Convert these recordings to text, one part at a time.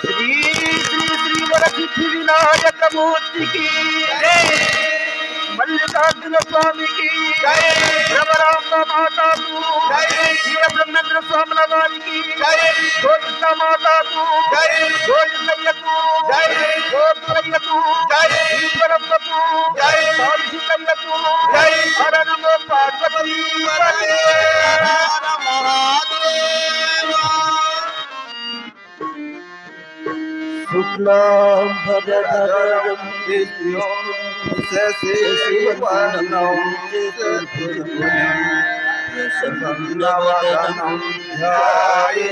श्री श्री श्री वरखी विनायक मूर्ति की मल्लिकार्जुन स्वामी की जय रमराम माता जय ब्रह्मेंद्र स्वामी की जय భ్రమరాంబ మాతాకు వీర బ్రహ్మేంద్ర స్వాముల వారికి గోవింద మాతాకు గోవిందయ్యకు గోపురయ్యకు ఈశ్వరమ్మకు పాలసికయ్యకు హర నమో పార్వతీ శుక్లాంబరధరం విష్ణు శశివర్ణం చతుర్భుజం ధ్యాయే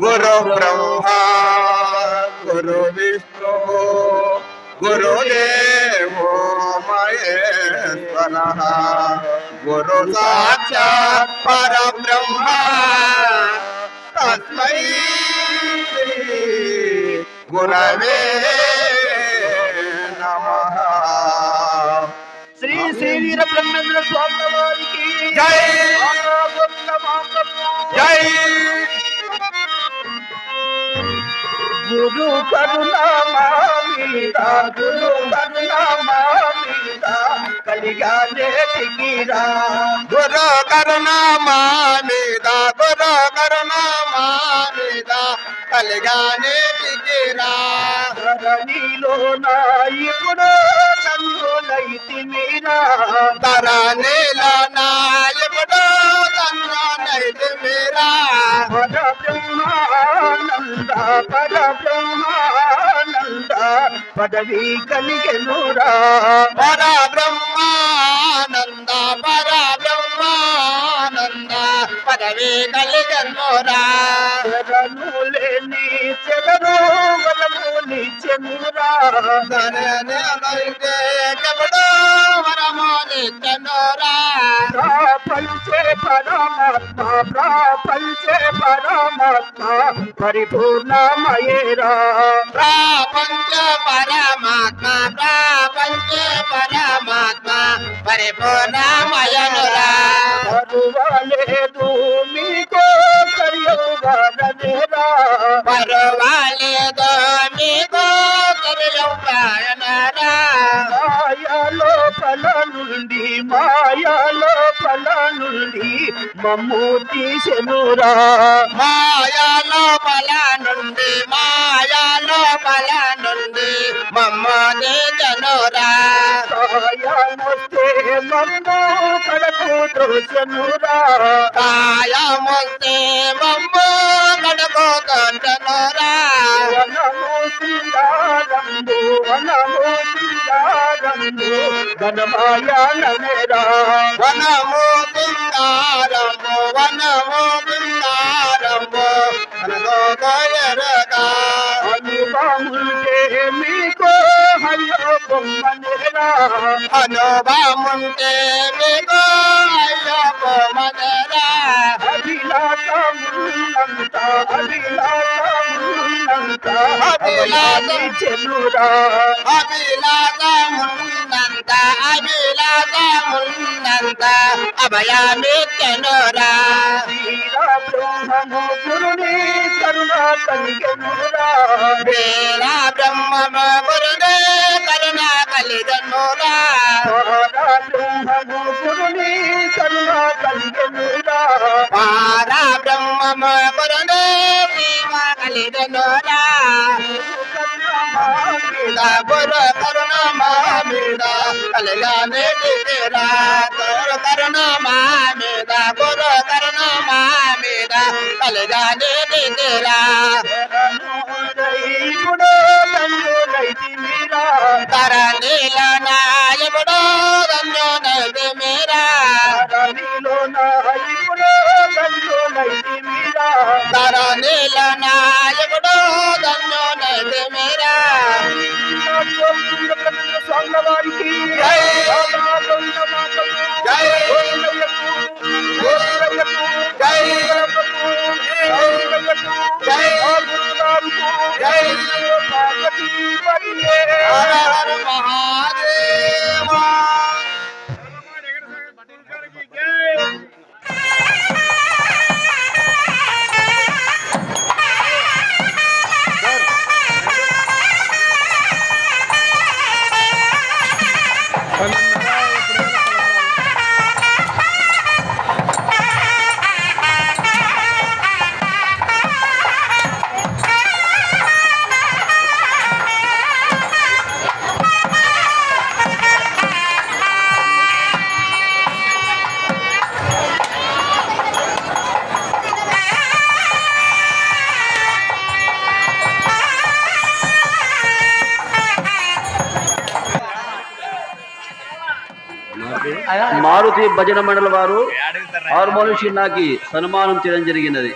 गुरु ब्रह्मा गुरु विष्णु गुरुदेव महेश्वर गुरु साक्षात पर ब्रह्मा तस्मै गुरवे नमः। श्री श्री वीरब्रह्मेन्द्र स्वामी की जय గురు కరుణామీత గురు కరుణామీత కలిగానే దిగిరా గురు కరుణామీత గురు కరుణామీత కలిగానే దిగిరా ధరణిలో నా ఇప్పుడు నన్ను నైతి మీరా. ధరణిలో నా పదవి కలిగెనురా. పర బ్రహ్మానంద పర బ్రహ్మానంద పదవి కలిగెనురా. చెరను లేని వరమో నిచెనురా. పంచే పరమాత్మ ప్రాపంచే పరమాత్మ పరిపూర్ణమయేరా ప్రాపంచ పరమాత్మ ప్రాపంచ పరమాత్మ పరిపూర్ణమయనురా. పరువలేదు మీకు కరియోగనేరా పరువలేదు నుండి మమ్ము తీసెనురా. మాయలో పల నుండి మాయలో పల నుండి మమ్మ తీసెనురా. కాయమొస్తే మమ్మ కడకు దోషనురా కాయమొస్తే మమ్మ కడకు దోషనురా వనము సింగారంబు వనము సింగారంబు ఘనమాయాననేరా వనము సింగారంబు వనము సింగారంబు అనగోగయరగా అనుభముంటే మీకు హయ్యో బొమ్మనేరా అనుభముంటే మీకు హయ్యో బొమ్మనేరా అభిలాషమున్నంత అభిలాష అభిలాషించెనురా అభిలాషమున్నంత అభిలాషమున్నంత అభయమిత్తెనురా బ్రహ్మము గురుని కరుణ కలిగనురా వీర బ్రహ్మము గురుని కరుణ కలిగనురా బ్రహ్మము గురుని కరుణ కలిగనురా ప్రేమ కలిగనురా మీద గురు కరుణ మీద కలిగా నేటిరా మారుతి భజన మండలి వారు హార్మోనియం చిన్నాకి సన్మానం చేయడం జరిగినది.